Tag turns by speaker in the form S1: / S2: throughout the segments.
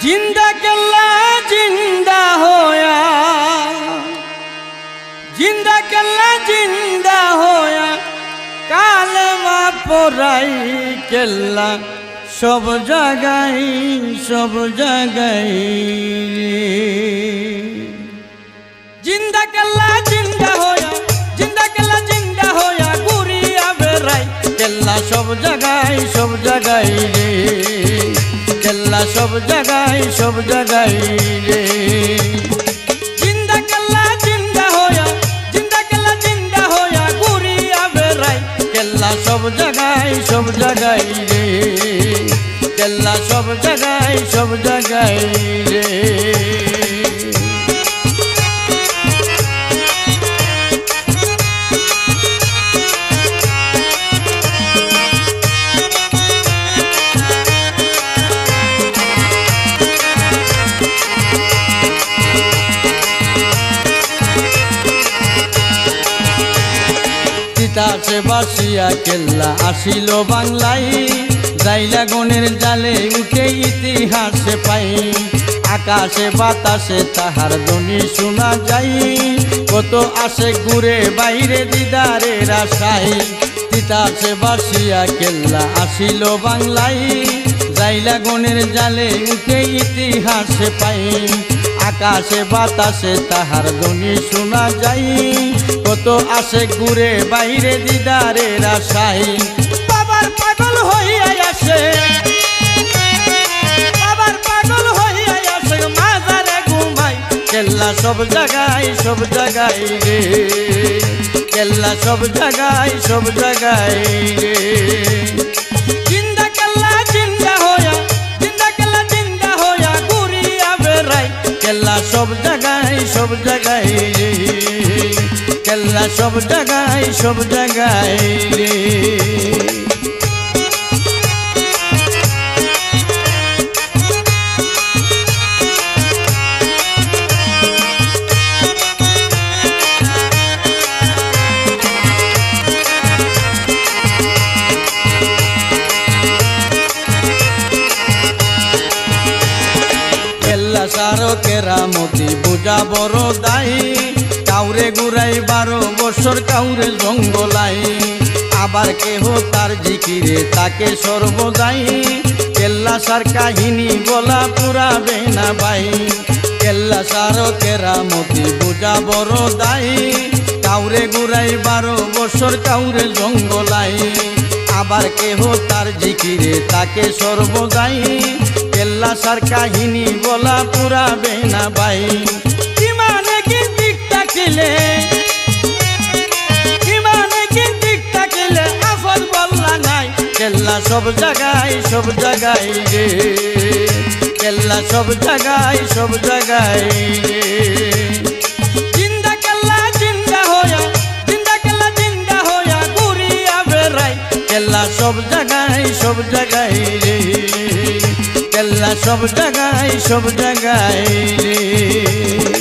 S1: জিন্দা কেল্লা, জিন্দা হোয়া। জিন্দা কেল্লা, জিন্দা হোয়া। কালেমা পড়াই কেল্লা, সব জায়গায় সব জায়গায় জিন্দা কেল্লা, জিন্দা হোয়া, জিন্দা কেল্লা, জিন্দা হোয়া ঘুরিয়া বেড়াই। কেল্লা সব জায়গায় সব জায়গায় রে। কেল্লা সব জায়গায় সব জায়গায় রে। জিন্দা কেল্লা জিন্দা হোয়া জিন্দা কেল্লা জিন্দা হোয়া ঘুরিয়া বেড়াই। কেল্লা সব জায়গায় সব জায়গায় রে। কেল্লা সব জায়গায় সব জায়গায় রে। তিতাসে বাসিয়া কেল্লা আসিল বাংলায়। জাইলা গনের জালে উঠে ইতিহাসে পাই। আকাশে বাতাসে তাহার ধ্বনি শোনা যাই। কত আসে ঘুরে বাইরে দিদারের আশাই তিতাসে বাসিয়া কেল্লা আসিল বাংলায়। জাইলা গনের জালে উঠে ইতিহাসে পাই। আকাশে বাতাসে তাহার ধ্বনি শোনা যাই কত আসে ঘুরে বাইরে দিদারের আশাই বাবার পাগল হইয়া আসে। বাবার পাগল হইয়া আসে, মাজারে ঘুমাই কেল্লা সব জায়গায় সব জায়গায় রে। কেল্লা সব জায়গায় সব জায়গায় রে। সব জায়গায় সব জায়গায় রে। কেল্লা সারো বুঝা বড় দায়ী। কাউরে গুড়াই বারো বছর কাউরে জঙ্গলাই। আবার কেহ তার জিকিরে তাকে সর্বদাই। কেল্লা সার কাহিনী বলা পুরাবে না ভাই। কেল্লা সারো কেরামতি বুঝা বড় দায়ী কাউরে গুড়াই বারো বছর কাউরে জঙ্গলাই। আবার কেহ তার জিকিরে তাকে সর্বদাই। কেল্লা সার কাহিনী বলা পুরাবে না ভাই। তাকিলে ইমানে কি দিক তাকিলে আফল বললা নাই। কেল্লা সব জায়গায় সব জায়গায় রে কেল্লা সব জায়গায় সব জায়গায় কেল্লা সব জায়গায় সব জায়গায় রে কেল্লা সব জায়গায় সব জায়গায় রে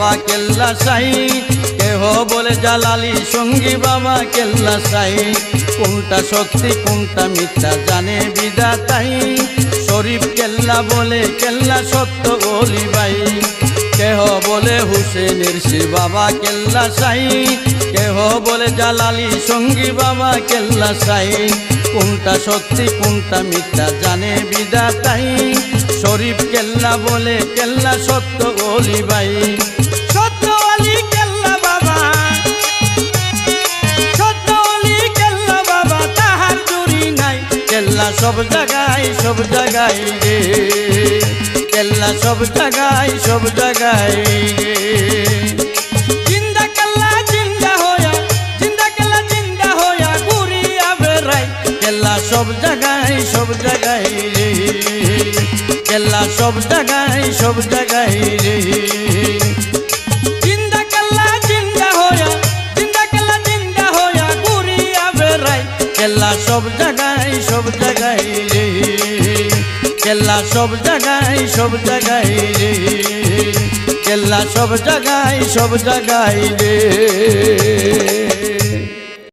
S1: বাবা কেল্লা সাই। কেহ বলে জালালি সঙ্গী বাবা কেল্লা সাই। কোনটা সত্যি, কোনটা মিথ্যা জানে বিদা বিদাতাই শরীফ কেল্লা বলে কেল্লা সত্য অলি ভাই। কেহ বলে হুসেনের সে বাবা কেল্লা সাই। কেহ বলে জালালি সঙ্গী বাবা কেল্লা সাই। কোনটা সত্যি, কোনটা মিথ্যা জানে বিদা বিদাতাই শরীফ কেল্লা বলে কেল্লা সত্য অলি ভাই। সত্য অলি কেল্লা বাবা। সত্য অলি কেল্লা বাবা তাহার জুড়ি নাই। কেল্লা সব জায়গায় সব জায়গায় রে। কেল্লা সব জায়গায় সব জায়গায় রে। জিন্দা কেল্লা জিন্দা হইয়া জিন্দা কেল্লা জিন্দা হইয়া ঘুরিয়া বেড়াই। কেল্লা সব জায়গায় সব জায়গায় কেল্লা সব জায়গায় সব জায়গায় রে। সব জায়গায় সব জায়গায় রে। কেল্লা সব জায়গায় সব জায়গায় রে। সব জায়গায় সব জায়গায় রে।